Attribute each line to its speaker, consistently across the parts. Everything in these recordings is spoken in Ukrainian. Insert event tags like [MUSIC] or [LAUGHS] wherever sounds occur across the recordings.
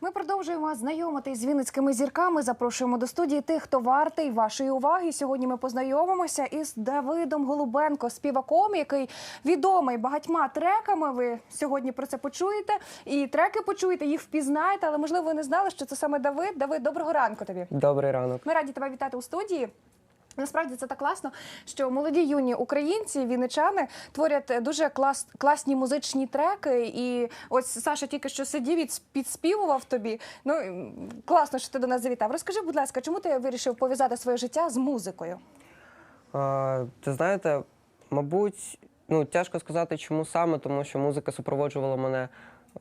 Speaker 1: Ми продовжуємо знайомитись з вінницькими зірками. Запрошуємо до студії тих, хто вартий вашої уваги. Сьогодні ми познайомимося із Давидом Голубенко, співаком, який відомий багатьма треками. Ви сьогодні про це почуєте. І треки почуєте, їх впізнаєте, але можливо ви не знали, що це саме Давид. Давид, доброго ранку тобі.
Speaker 2: Добрий ранок.
Speaker 1: Ми раді тебе вітати у студії. Насправді це так класно, що молоді юні українці, вінничани творять дуже клас, класні музичні треки. І ось Саша тільки що сидів і підспівував тобі. Ну класно, що ти до нас завітав. Розкажи, будь ласка, чому ти вирішив пов'язати своє життя з музикою?
Speaker 2: А, ти знаєте, мабуть, ну тяжко сказати, чому саме, тому що музика супроводжувала мене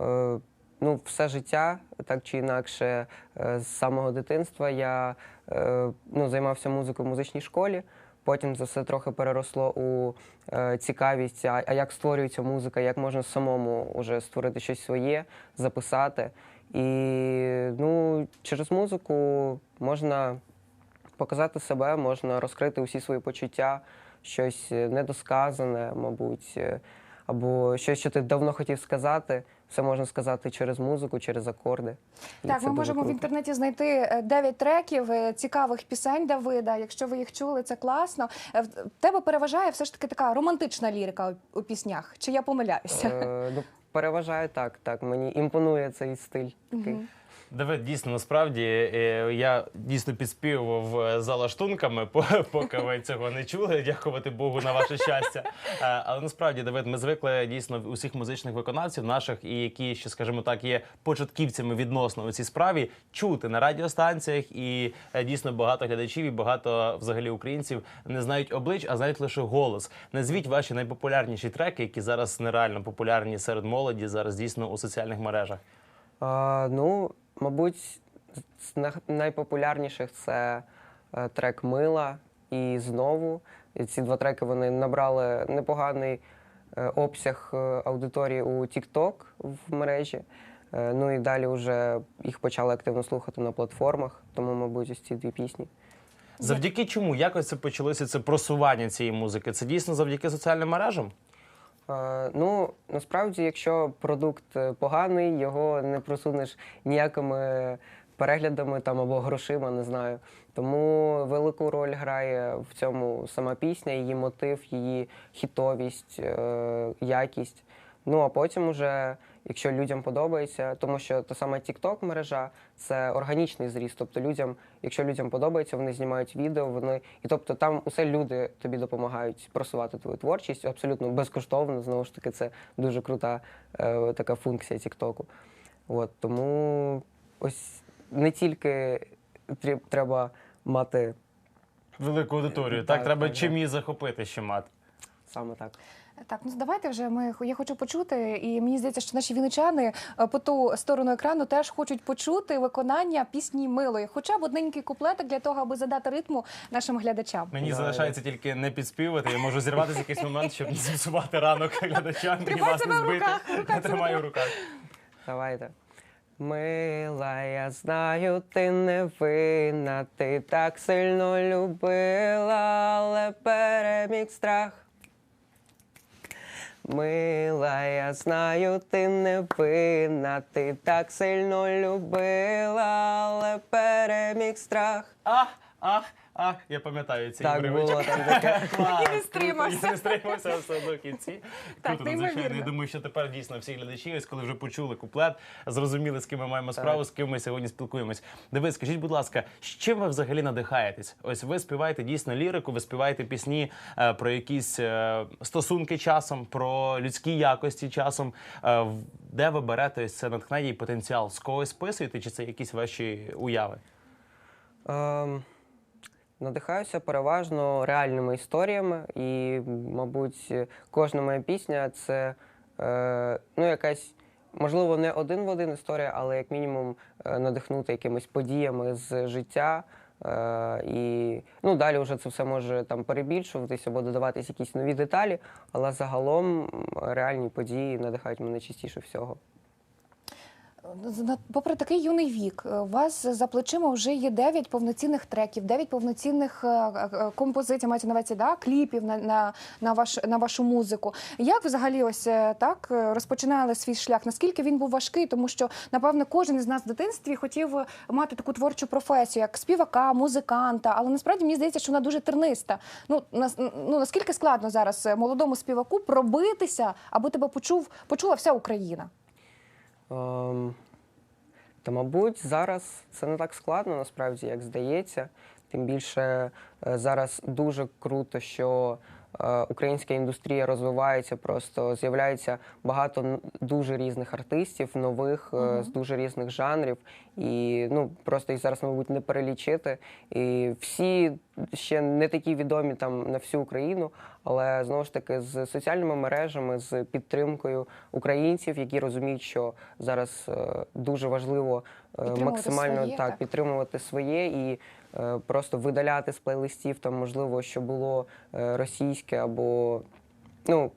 Speaker 2: е, ну, все життя, так чи інакше, е, з самого дитинства. Я е, ну, займався музикою в музичній школі. Потім це все трохи переросло у е, цікавість, а, а як створюється музика, як можна самому вже створити щось своє, записати. І ну, через музику можна показати себе, можна розкрити усі свої почуття, щось е, недосказане, мабуть, або щось, що ти давно хотів сказати. Все можна сказати через музику, через акорди. І
Speaker 1: так, ми
Speaker 2: можемо
Speaker 1: можемо в інтернеті знайти е, 9 треків е, цікавих пісень Давида. Якщо ви їх чули, це класно. Е, В тебе переважає все ж таки така романтична лірика у, піснях. Чи я помиляюся?
Speaker 2: Е, ну, переважає так, так. Мені імпонує цей стиль. Такий.
Speaker 3: Давид, дійсно, насправді е, я дійсно підспівував е, за лаштунками, [LAUGHS] поки ви цього не чули. Дякувати Богу на ваше щастя. Е, Але насправді, Давид, ми звикли дійсно усіх музичних виконавців наших, і які ще, скажімо так, є початківцями відносно у цій справі, чути на радіостанціях. І дійсно багато глядачів і багато взагалі українців не знають облич, а знають лише голос. Назвіть ваші найпопулярніші треки, які зараз нереально популярні серед молоді, зараз дійсно у соціальних мережах.
Speaker 2: А, ну, мабуть, з найпопулярніших це е, трек Мила і знову. І ці два треки вони набрали непоганий е, обсяг е, аудиторії у TikTok в мережі. Ну і далі вже їх почали активно слухати на платформах, тому, мабуть, ось ці дві пісні.
Speaker 3: Завдяки чому? Як ось це почалося це просування цієї музики? Це дійсно завдяки соціальним мережам?
Speaker 2: Ну, насправді, якщо продукт е, поганий, його не просунеш ніякими переглядами там або грошима, не знаю. Тому велику роль грає в цьому сама пісня, її мотив, її хітовість, е, якість. Ну а потім уже, якщо людям подобається, тому що та сама TikTok мережа це органічний зріст. Тобто людям, якщо людям подобається, вони знімають відео, вони і тобто там усе люди тобі допомагають просувати твою творчість абсолютно безкоштовно. Знову ж таки, це дуже крута е, така функція TikTok. От тому ось не тільки треба мати
Speaker 3: Велику аудиторію.
Speaker 2: Так,
Speaker 3: Так, треба
Speaker 2: так,
Speaker 3: чим її захопити ще мати.
Speaker 2: саме так.
Speaker 1: Так, ну давайте вже ми я хочу почути, і мені здається, що наші віничани е, по ту сторону екрану теж хочуть почути виконання пісні милої, хоча б одненький куплетик для того, аби задати ритму нашим глядачам.
Speaker 3: Мені залишається тільки не підспівати. Я можу зірватися якийсь момент, щоб не зіпсувати ранок глядачам і вас не збити.
Speaker 1: руках,
Speaker 3: Я тримаю в руках.
Speaker 2: Давайте. Мила, я знаю, ти не винна, ти так сильно любила, але переміг страх. Мила, я знаю, ти не винна, ти так сильно любила, але переміг страх.
Speaker 3: Ах, ах, ах. Я пам'ятаю цей
Speaker 2: Так було там [LAUGHS] таке.
Speaker 3: Клас,
Speaker 1: І не стримався.
Speaker 3: круто, І не стримався все одно в кінці.
Speaker 1: Так,
Speaker 3: Круто, надзвичайно.
Speaker 1: неймовірно.
Speaker 3: Я думаю, що тепер дійсно всі глядачі, ось коли вже почули куплет, зрозуміли, з ким ми маємо справу, з ким ми сьогодні спілкуємось. Дивись, скажіть, будь ласка, з чим ви взагалі надихаєтесь? Ось ви співаєте дійсно лірику, ви співаєте пісні е, про якісь е, стосунки часом, про людські якості часом. Е, в- де ви берете ось це натхнення і потенціал? З когось списуєте, чи це якісь ваші уяви?
Speaker 2: Ем, надихаюся переважно реальними історіями, і, мабуть, кожна моя пісня це е, ну, якась, можливо, не один в один історія, але як мінімум е, надихнути якимись подіями з життя. Е, і ну, далі вже це все може там перебільшуватись або додаватись якісь нові деталі, але загалом реальні події надихають мене частіше всього.
Speaker 1: На- попри такий юний вік, е, у вас за плечима вже є 9 повноцінних треків, 9 повноцінних е, е, композицій, мається на увазі, да, кліпів на, на, на, ваш, на вашу музику. Як взагалі ось так розпочинали свій шлях? Наскільки він був важкий? Тому що, напевно, кожен із нас в дитинстві хотів мати таку творчу професію, як співака, музиканта, але насправді мені здається, що вона дуже терниста. Ну, нас, ну наскільки складно зараз молодому співаку пробитися, аби тебе почув, почула вся Україна?
Speaker 2: Ем, та, мабуть, зараз це не так складно, насправді, як здається. Тим більше е, зараз дуже круто, що е, українська індустрія розвивається, просто з'являється багато дуже різних артистів, нових е, з дуже різних жанрів. І ну просто їх зараз, мабуть, не перелічити. І всі ще не такі відомі там на всю Україну, але знову ж таки з соціальними мережами, з підтримкою українців, які розуміють, що зараз е, дуже важливо е, максимально
Speaker 1: своє,
Speaker 2: так
Speaker 1: так.
Speaker 2: підтримувати своє і е, просто видаляти з плейлистів там, можливо, що було е, російське або ну.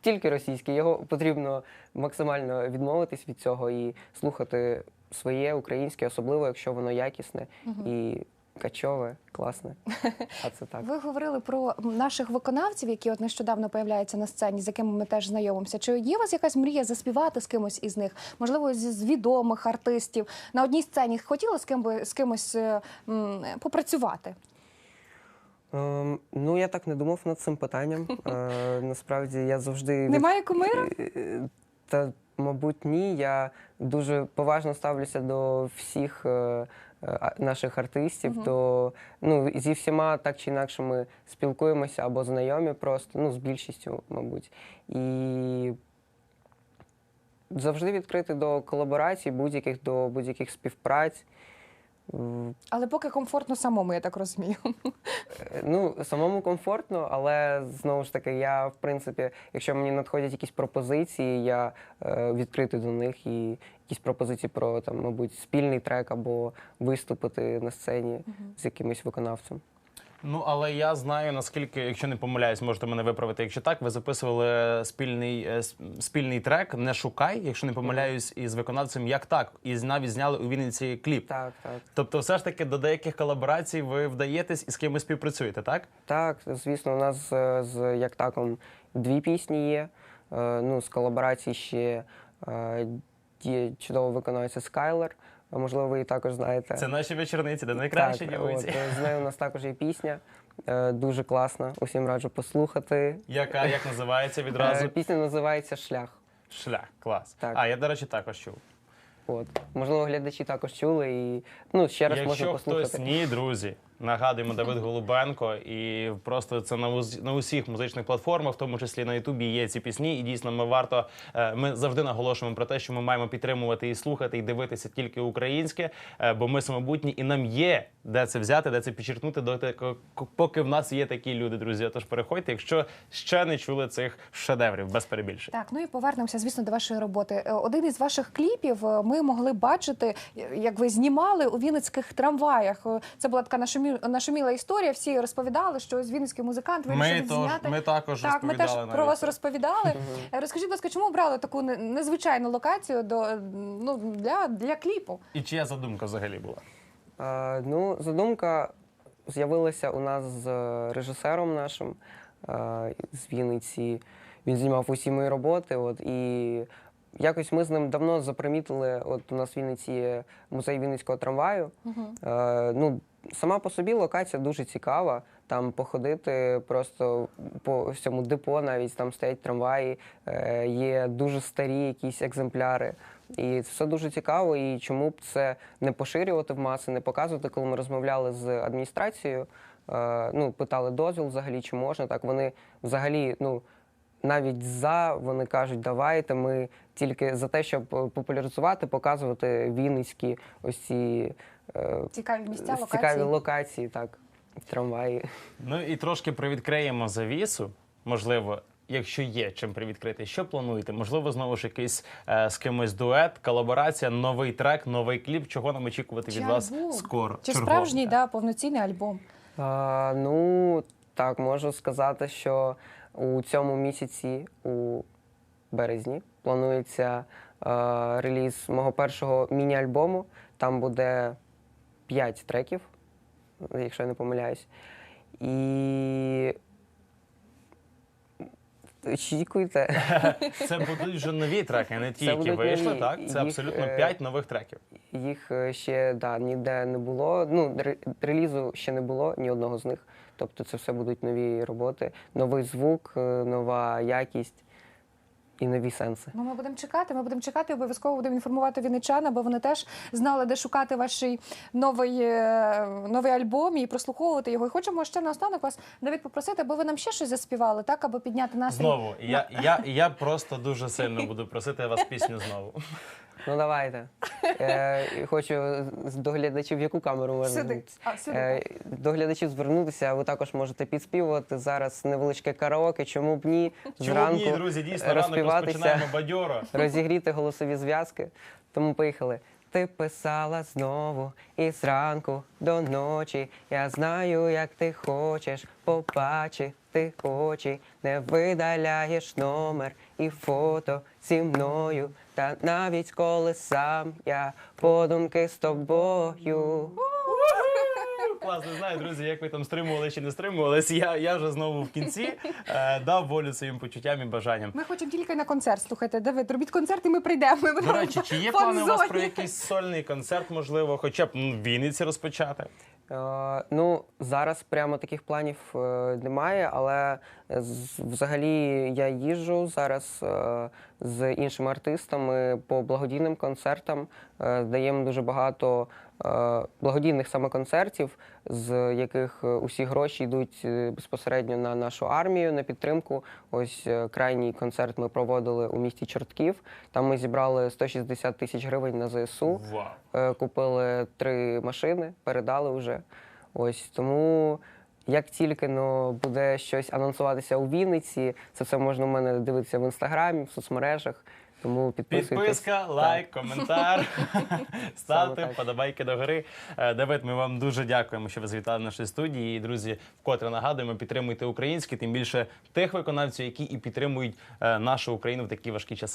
Speaker 2: Тільки російське, його потрібно максимально відмовитись від цього і слухати своє українське, особливо якщо воно якісне і качове, класне. [LAUGHS] А це так.
Speaker 1: Ви говорили про наших виконавців, які от нещодавно появляються на сцені, з якими ми теж знайомимося. Чи є у вас якась мрія заспівати з кимось із них? Можливо, з, відомих артистів на одній сцені хотіли з ким би з кимось е, м, попрацювати?
Speaker 2: Ем, ну, я так не думав над цим питанням. [LAUGHS] Е, насправді я завжди
Speaker 1: Немає кумира?
Speaker 2: Е, Та, мабуть, ні. Я дуже поважно ставлюся до всіх е, е, наших артистів. До, ну, зі всіма так чи інакше ми спілкуємося або знайомі просто, ну, з більшістю, мабуть. І завжди відкрити до колаборацій, будь-яких до будь-яких співпраць.
Speaker 1: Але поки комфортно самому, я так розумію.
Speaker 2: Е, Ну, самому комфортно, але знову ж таки, я в принципі, якщо мені надходять якісь пропозиції, я е, відкритий до них і якісь пропозиції про там, мабуть, спільний трек або виступити на сцені з якимось виконавцем.
Speaker 3: Ну але я знаю наскільки, якщо не помиляюсь, можете мене виправити. Якщо так, ви записували спільний е, спільний трек Не шукай, якщо не помиляюсь, із виконавцем як так, і навіть зняли у Вінниці кліп.
Speaker 2: Так, так.
Speaker 3: Тобто, все ж таки до деяких колаборацій ви вдаєтесь і з кимось співпрацюєте, так?
Speaker 2: Так, звісно, у нас е, з як таком дві пісні є. Е, Ну, з колаборацій ще є чудово виконавця Скайлер. Можливо, ви її також знаєте.
Speaker 3: Це наші вечорниці, де найкращі
Speaker 2: так,
Speaker 3: дівиці. [LAUGHS]
Speaker 2: з нею у нас також є пісня. е, Дуже класна. Усім раджу послухати.
Speaker 3: Яка як називається
Speaker 2: Е,
Speaker 3: відразу?
Speaker 2: Пісня називається Шлях.
Speaker 3: Шлях, клас.
Speaker 2: Так.
Speaker 3: А я, до речі, також чув.
Speaker 2: От. Можливо, глядачі також чули і ну, ще раз можна
Speaker 3: Якщо
Speaker 2: послухати.
Speaker 3: хтось ні, друзі, нагадуємо Давид Голубенко, і просто це на, на усіх музичних платформах, в тому числі на Ютубі, є ці пісні. І дійсно, ми варто е, ми завжди наголошуємо про те, що ми маємо підтримувати і слухати, і дивитися тільки українське, е, бо ми самобутні, і нам є де це взяти, де це підчеркнути, доти, поки в нас є такі люди, друзі. Тож переходьте, якщо ще не чули цих шедеврів, без перебільшень.
Speaker 1: Так, ну і повернемося, звісно, до вашої роботи. Е, Один із ваших кліпів ми могли бачити, як ви знімали у вінницьких трамваях. Це була така нашумі- нашуміла історія. Всі розповідали, що ось вінницький музикант вирішив
Speaker 3: Ми,
Speaker 1: відзняти.
Speaker 3: ми також
Speaker 1: Так, ми теж про вас розповідали. Е, Розкажіть, будь ласка, чому обрали таку незвичайну локацію до ну для, для кліпу?
Speaker 3: І чия задумка взагалі була?
Speaker 2: Е, ну, задумка з'явилася у нас з е, режисером нашим е, з Вінниці. Він знімав усі мої роботи. От, і якось ми з ним давно запримітили, от у нас в Вінниці є музей Вінницького трамваю. Е, ну, сама по собі локація дуже цікава. Там походити просто по всьому депо, навіть там стоять трамваї, е, є дуже старі якісь екземпляри. І це все дуже цікаво. І чому б це не поширювати в маси, не показувати, коли ми розмовляли з адміністрацією, е, ну, питали дозвіл взагалі, чи можна так. Вони взагалі, ну. Навіть за вони кажуть, давайте ми тільки за те, щоб е, популяризувати, показувати вінницькі ось ці е,
Speaker 1: Цікаві місця, локації.
Speaker 2: цікаві локації, так, трамваї.
Speaker 3: Ну і трошки привідкриємо завісу. Можливо, якщо є чим привідкрити, що плануєте? Можливо, знову ж якийсь е, з кимось дует, колаборація, новий трек, новий кліп. Чого нам очікувати
Speaker 1: Чи
Speaker 3: від вас
Speaker 1: альбом?
Speaker 3: скоро?
Speaker 1: Чи справжній да, повноцінний альбом?
Speaker 2: А, ну, так, можу сказати, що у цьому місяці, у березні, планується реліз мого першого міні-альбому. Там буде 5 треків, якщо я не помиляюсь. І. Очікуйте.
Speaker 3: Це будуть вже нові треки, не ті,
Speaker 2: Це
Speaker 3: які
Speaker 2: будуть
Speaker 3: вийшли.
Speaker 2: нові.
Speaker 3: Так, це
Speaker 2: Їх,
Speaker 3: абсолютно
Speaker 2: е,
Speaker 3: п'ять нових треків.
Speaker 2: Їх е, ще да, ніде не було. Ну, ре- релізу ще не було ні одного з них. Тобто це все будуть нові роботи, новий звук, е, нова якість і нові сенси.
Speaker 1: Ну, ми будемо чекати. Ми будемо чекати, обов'язково будемо інформувати вінничан, бо вони теж знали, де шукати ваш новий, е, новий альбом і прослуховувати його. І хочемо ще наостанок вас навіть попросити, аби ви нам ще щось заспівали, так аби підняти настрій.
Speaker 3: Знову, я, я, я просто дуже сильно буду просити вас пісню знову.
Speaker 2: Ну давайте. Е, хочу з- до глядачів, в яку камеру можна
Speaker 1: Сюди. А, сюди.
Speaker 2: Е, до глядачів звернутися, ви також можете підспівувати. Зараз невеличке караоке, чому б ні?
Speaker 3: Чому ні, друзі, дійсно ранок розпочинаємо бадьоро.
Speaker 2: розігріти голосові зв'язки. Тому поїхали. Ти писала знову і зранку до ночі. Я знаю, як ти хочеш побачити очі. Не видаляєш номер і фото зі мною. Та навіть коли сам я подумки з тобою.
Speaker 3: Клас, не знаю, друзі, як ви там стримували чи не стримувались. Я, я вже знову в кінці е, дав волю своїм почуттям і бажанням.
Speaker 1: Ми хочемо тільки на концерт. Слухайте, Давид, робіть концерт, і ми прийдемо. Ми
Speaker 3: До
Speaker 1: будемо
Speaker 3: речі, чи є плани у вас
Speaker 1: фан-зоні.
Speaker 3: про якийсь сольний концерт, можливо, хоча б ну, в Вінниці розпочати?
Speaker 2: Е, ну, зараз прямо таких планів е, немає, але з- взагалі я їжджу зараз е, з іншими артистами по благодійним концертам. Е, даємо дуже багато благодійних саме концертів, з яких е, усі гроші йдуть е, безпосередньо на нашу армію, на підтримку. Ось е, крайній концерт ми проводили у місті Чортків. Там ми зібрали 160 тисяч гривень на ЗСУ.
Speaker 3: Вау.
Speaker 2: Е, Купили три машини, передали вже. Ось тому. Як тільки ну, буде щось анонсуватися у Вінниці, це все можна у мене дивитися в інстаграмі, в соцмережах. Тому підписуйтесь.
Speaker 3: Підписка, лайк, коментар. [LAUGHS] [LAUGHS] Ставте
Speaker 2: подобайки
Speaker 3: вподобайки до гори. Е, Давид, ми вам дуже дякуємо, що ви завітали в нашій студії. І, друзі, вкотре нагадуємо, підтримуйте українські, тим більше тих виконавців, які і підтримують е, нашу Україну в такі важкі часи.